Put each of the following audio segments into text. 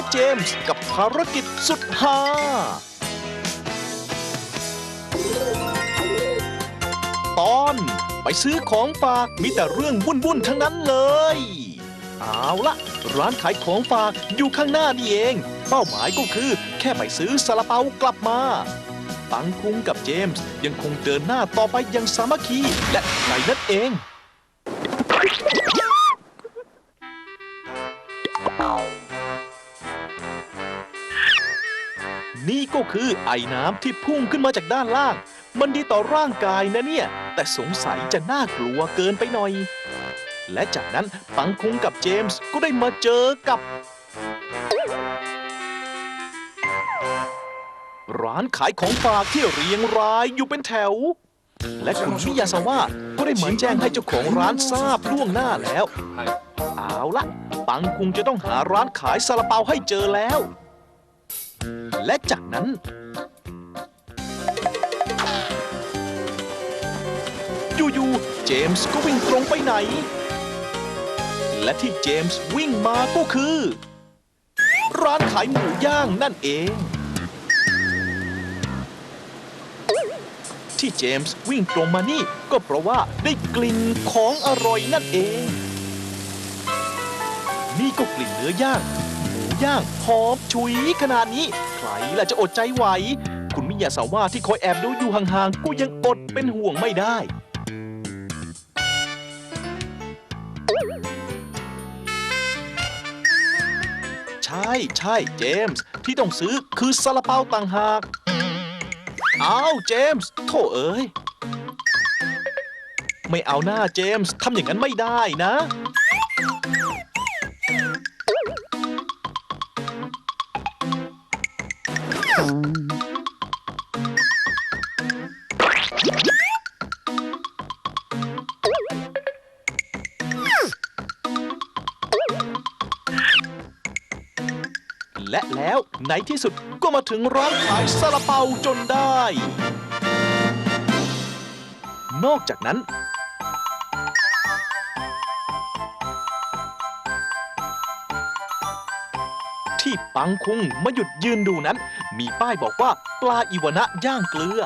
และเจมส์กับภารกิจสุดฮาตอนไปซื้อของฝากมีแต่เรื่องวุ่นๆทั้งนั้นเลย เอาละร้านขายของฝากอยู่ข้างหน้านี่เอง เป้าหมายก็คือ แค่ไปซื้อซาลาเปากลับมาปังคุงกับเจมส์ยังคงเดินหน้าต่อไปอยังสามัคคีและไก่นั่นเอง ก็คือไอ้น้ำที่พุ่งขึ้นมาจากด้านล่าง มันดีต่อร่างกายนะเนี่ย แต่สงสัยจะน่ากลัวเกินไปหน่อย และจากนั้นปังคุงกับเจมส์ก็ได้มาเจอกับ ร้านขายของฝากที่เรียงรายอยู่เป็นแถว และคุณมิยาซาว่าก็ได้เหมือนแจ้งให้เจ้าของร้านทราบล่วงหน้าแล้ว เอาละปังคุงจะต้องหาร้านขายซาลาเปาให้เจอแล้ว และจากนั้น อยู่ๆ เจมส์ก็วิ่งตรงไปไหน และที่เจมส์วิ่งมาก็คือ ร้านขายหมูย่างนั่นเอง ที่เจมส์วิ่งตรงมานี่ก็เพราะว่าได้กลิ่นของอร่อยนั่นเอง นี่ก็กลิ่นเนื้อย่าง ย่างหอมฉุยขนาดนี้ ใครล่ะจะอดใจไหว คุณมิยาสาวาที่คอยแอบดูอยู่ห่างๆก็ยังอดเป็นห่วงไม่ได้ใช่ใช่เจมส์ที่ต้องซื้อคือซาลาเปาต่างหากอ้าวเจมส์โถเอ้ย ไม่เอาหน้าเจมส์ทำอย่างนั้นไม่ได้นะ และแล้วในที่สุดก็มาถึงร้านขายซาลาเปาจนได้ นอกจากนั้น ที่ปังคุงมาหยุดยืนดูนั้น มีป้ายบอกว่าปลาอีวานะย่างเกลือ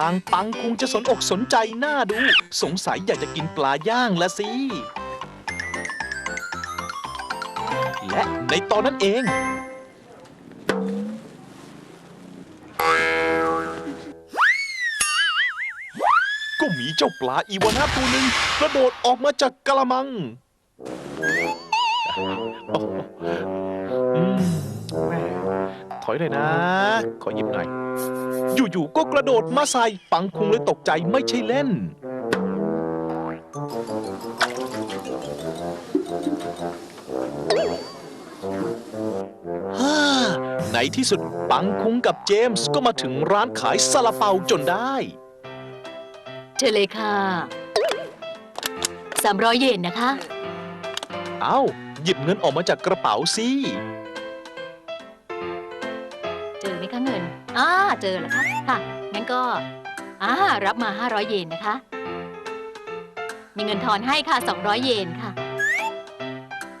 ปังปังคงจะสนอกสนใจหน้าดู สงสัยอยากจะกินปลาย่างละสิ และในตอนนั้นเอง ก็มีเจ้าปลาอีวานาตัวหนึ่งกระโดดออกมาจากกระมัง อยเลยนะ ขอหยิบหน่อย อยู่ๆก็กระโดดมาใส่ปังคุงเลยตกใจไม่ใช่เล่น ฮ่า ในที่สุดปังคุงกับเจมส์ก็มาถึงร้านขายซาลาเปาจนได้เชิญเลยค่ะสามร้อยเยนนะคะ เอ้า หยิบเงินออกมาจากกระเป๋าสิ เจอไหมคะเงินอ่าเจอแล้วค่ะค่ะงั้นก็อ่ารับมา 500 เยนนะคะ มีเงินทอนให้ค่ะ 200 เยนค่ะ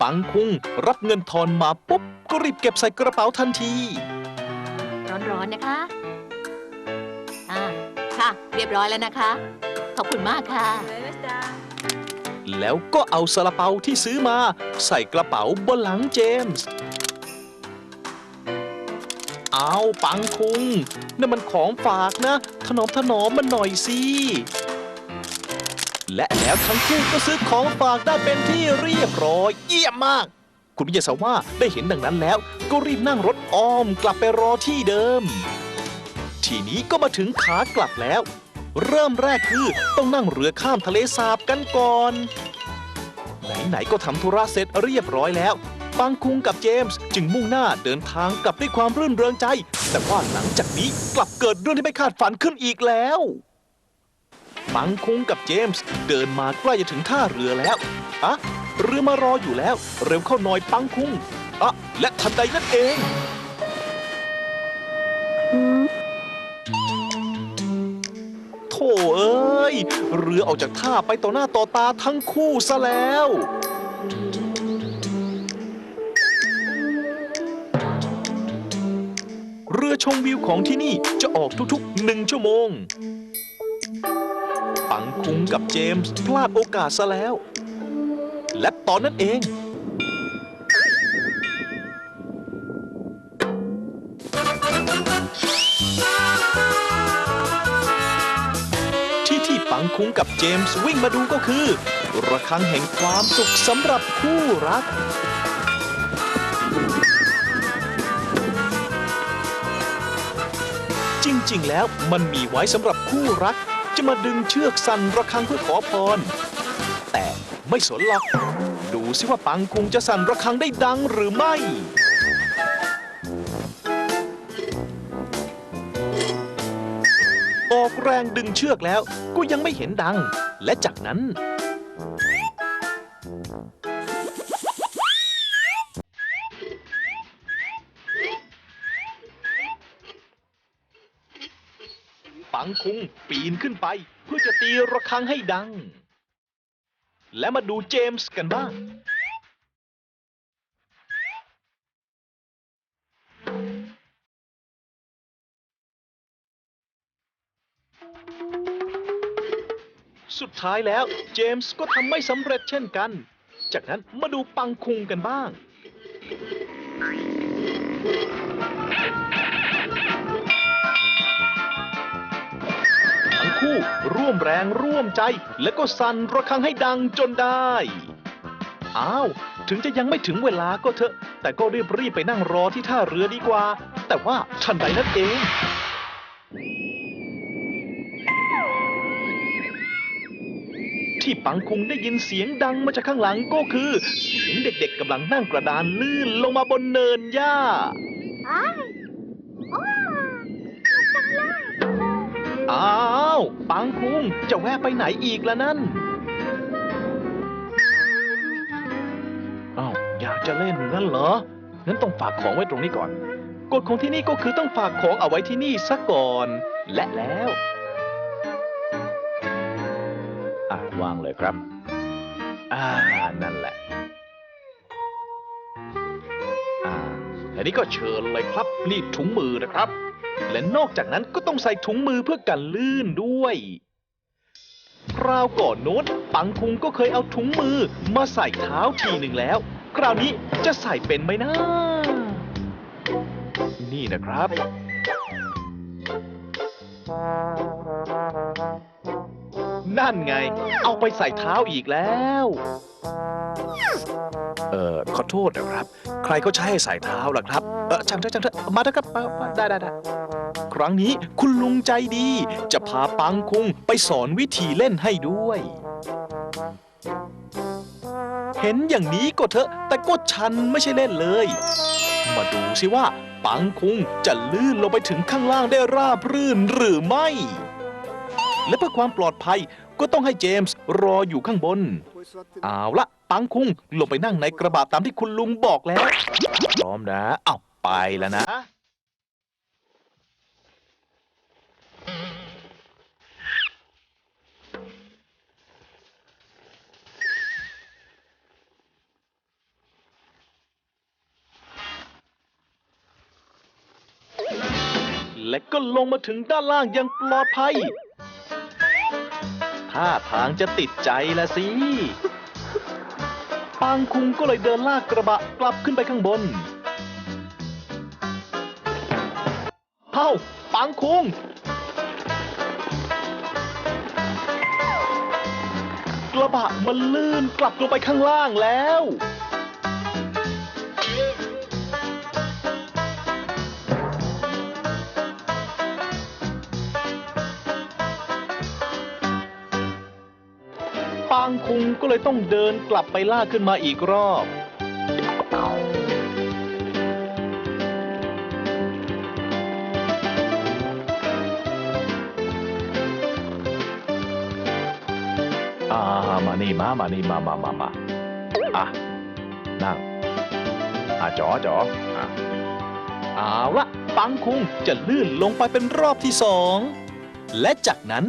ปังคุงรับเงินทอนมาปุ๊บก็รีบเก็บใส่กระเป๋าทันที ร้อนๆนะคะอ่าค่ะ เรียบร้อยแล้วนะคะ ขอบคุณมากค่ะ แล้วก็เอาซาลาเปาที่ซื้อมา ใส่กระเป๋าบนหลังเจมส์เอาปังคุงนั่นมันของฝากนะ ถนอมถนอมมันหน่อยสิและแล้วทั้งคู่ก็ซื้อของฝากได้เป็นที่เรียบร้อย เยี่ยมมาก คุณวิยาสาว่าได้เห็นดังนั้นแล้ว ก็รีบนั่งรถอ้อมกลับไปรอที่เดิม ทีนี้ก็มาถึงขากลับแล้ว เริ่มแรกคือต้องนั่งเรือข้ามทะเลสาบกันก่อน ไหนๆก็ทำธุระเสร็จเรียบร้อยแล้ว ปังคุงกับเจมส์จึงมุ่งหน้าเดินทางกลับด้วยความรื่นเริงใจ แต่ว่าหลังจากนี้กลับเกิดเรื่องที่ไม่คาดฝันขึ้นอีกแล้วปังคุงกับเจมส์เดินมาใกล้จะถึงท่าเรือแล้วอะเรือมารออยู่แล้ว เร็วเข้าหน่อยปังคุงอะและทันใดนั่นเองโถเอ้ย เรือออกจากท่าไปต่อหน้าต่อตาทั้งคู่ซะแล้ว เรือชมวิวของที่นี่จะออกทุกๆหนึ่งชั่วโมง ปังคุงกับเจมส์พลาดโอกาสซะแล้ว และตอนนั้นเอง ที่ที่ปังคุงกับเจมส์วิ่งมาดูก็คือ ระฆังแห่งความสุขสำหรับคู่รัก จริงแล้วมันมีไว้สำหรับคู่รัก จะมาดึงเชือกสั่นระฆังเพื่อขอพร แต่ไม่สนหรอก ดูสิว่าปังคุงจะสั่นระฆังได้ดังหรือไม่ ออกแรงดึงเชือกแล้วก็ยังไม่เห็นดัง และจากนั้น งคุงปีนขึ้นไป เพื่อจะตีระฆังให้ดัง และมาดูเจมส์กันบ้าง สุดท้ายแล้วเจมส์ก็ทำไม่สำเร็จเช่นกัน จากนั้นมาดูปังคุงกันบ้าง คู่ ร่วมแรงร่วมใจ และก็สั่นระฆังให้ดังจนได้ อ้าว ถึงจะยังไม่ถึงเวลาก็เถอะ แต่ก็รีบรีบไปนั่งรอที่ท่าเรือดีกว่า แต่ว่าทันใดนั้นเอง ที่ปังคุงได้ยินเสียงดังมาจากข้างหลังก็คือ เสียงเด็กๆกำลังนั่งกระดานลื่นลงมาบนเนินหญ้า ปังคุงจะแวะไปไหนอีกละนั่นอ้าวอยากจะเล่นงั้นเหรอ งั้นต้องฝากของไว้ตรงนี้ก่อน กฎของที่นี่ก็คือต้องฝากของเอาไว้ที่นี่ซะก่อน และแล้วอ่าวางเลยครับ อ่า นั่นแหละ อ่าอันนี้ก็เชิญเลยครับ นี่ถุงมือนะครับ และนอกจากนั้นก็ต้องใส่ถุงมือเพื่อกันลื่นด้วยคราวก่อนโน้นปังคุงก็เคยเอาถุงมือมาใส่เท้าทีหนึ่งแล้ว คราวนี้จะใส่เป็นไหมนะนี่นะครับ นั่นไง เอาไปใส่เท้าอีกแล้ว เออขอโทษนะครับ ใครเขาใช้ให้ใส่เท้าล่ะครับ เออช่างเถอะช่างเถอะมาเถอะครับ ได้ได้ได้ รั้งนี้คุณลุงใจดี จะพาปังคุงไปสอนวิธีเล่นให้ด้วย เห็นอย่างนี้ก็เถอะ แต่ก็ชันไม่ใช่เล่นเลย มาดูสิว่า ปังคุงจะลื่นลงไปถึงข้างล่างได้ราบรื่นหรือไม่ และเพื่อความปลอดภัยก็ต้องให้เจมส์รออยู่ข้างบน เอาละปังคุงลงไปนั่งในกระบะตามที่คุณลุงบอกแล้ว พร้อมนะ เอาไปแล้วนะ และก็ลงมาถึงด้านล่างอย่างปลอดภัย ท่าทางจะติดใจละสิ ปางคุงก็เลยเดินลากกระบะกลับขึ้นไปข้างบนเฮ้า ปางคุง ระบะมันลื่นกลับลงไปข้างล่างแล้ว ปางคุงก็เลยต้องเดินกลับไปลากขึ้นมาอีกรอบ นี่มา มานี่มามามามาอะ นั่ง อะจอจออะเอาละปังคุงจะลื่นลงไปเป็นรอบที่สอง และจากนั้น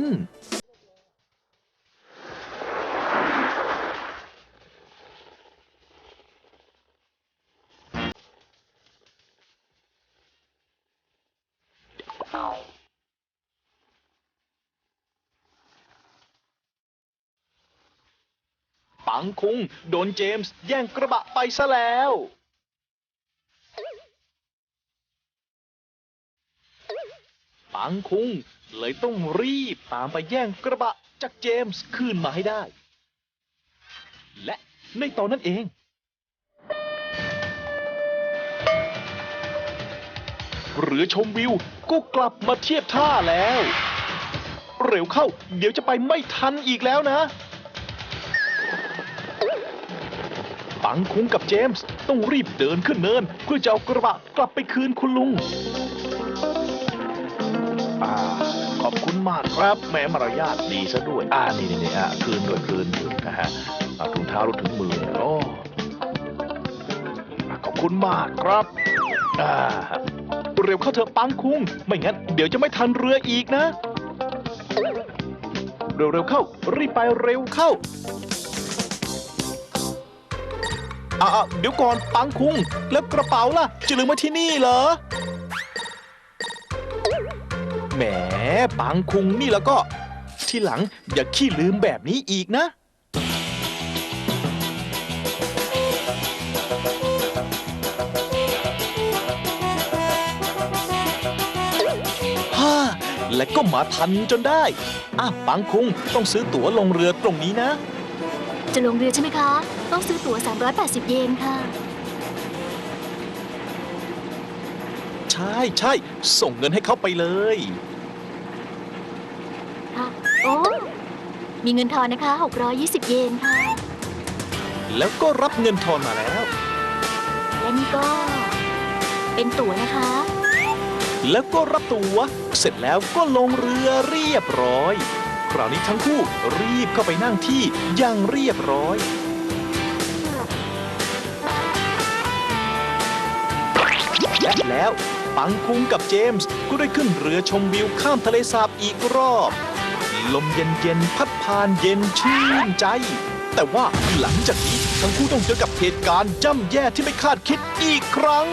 งคุงโดนเจมส์แย่งกระบะไปซะแล้ว ปังคุงเลยต้องรีบตามไปแย่งกระบะจากเจมส์คืนมาให้ได้ และในตอนนั้นเองเรือชมวิวก็กลับมาเทียบท่าแล้ว เร็วเข้า เดี๋ยวจะไปไม่ทันอีกแล้วนะ ปังคุ้งกับเจมส์ต้องรีบเดินขึ้นเนิน เพื่อจะเอากระบะกลับไปคืนคุณลุงอ่าขอบคุณมากครับแม้มารยาทดีซะด้วย อ่านี่นี่นี่อะคืนด้วยคืนด้วยนะฮะอ่าถุงเท้ารถถึงมือโอ้ขอบคุณมากครับอ่าเร็วเข้าเถอะปังคุงไม่งั้นเดี๋ยวจะไม่ทันเรืออีกนะ เร็วๆเข้า รีบไปเร็วเข้า อ่าเดี๋ยวก่อนปังคุง แล้วกระเป๋าล่ะ จะลืมไว้ที่นี่เหรอ แหมปังคุงนี่แล้วก็ ที่หลังอย่าขี้ลืมแบบนี้อีกนะ ฮ่า และก็มาทันจนได้อะปังคุงต้องซื้อตั๋วลงเรือตรงนี้นะ จะลงเรือใช่ไหมคะ ต้องซื้อตั๋ว 380 เยนค่ะ ใช่ใช่ส่งเงินให้เขาไปเลย ค่ะ โอ้ มีเงินทอนนะคะ 620 เยนค่ะ แล้วก็รับเงินทอนมาแล้ว และนี่ก็ เป็นตั๋วนะคะ แล้วก็รับตัว๋วเสร็จแล้วก็ลงเรือเรียบร้อย คราวนี้ทั้งคู่รีบเข้าไปนั่งที่อย่างเรียบร้อยและแล้วปังคุงกับเจมส์ก็ได้ขึ้นเรือชมวิวข้ามทะเลสาบอีกรอบ ลมเย็นๆพัดผ่านเย็นชื่นใจ แต่ว่าหลังจากนี้ทั้งคู่ต้องเจอกับเหตุการณ์ย่ำแย่ที่ไม่คาดคิดอีกครั้ง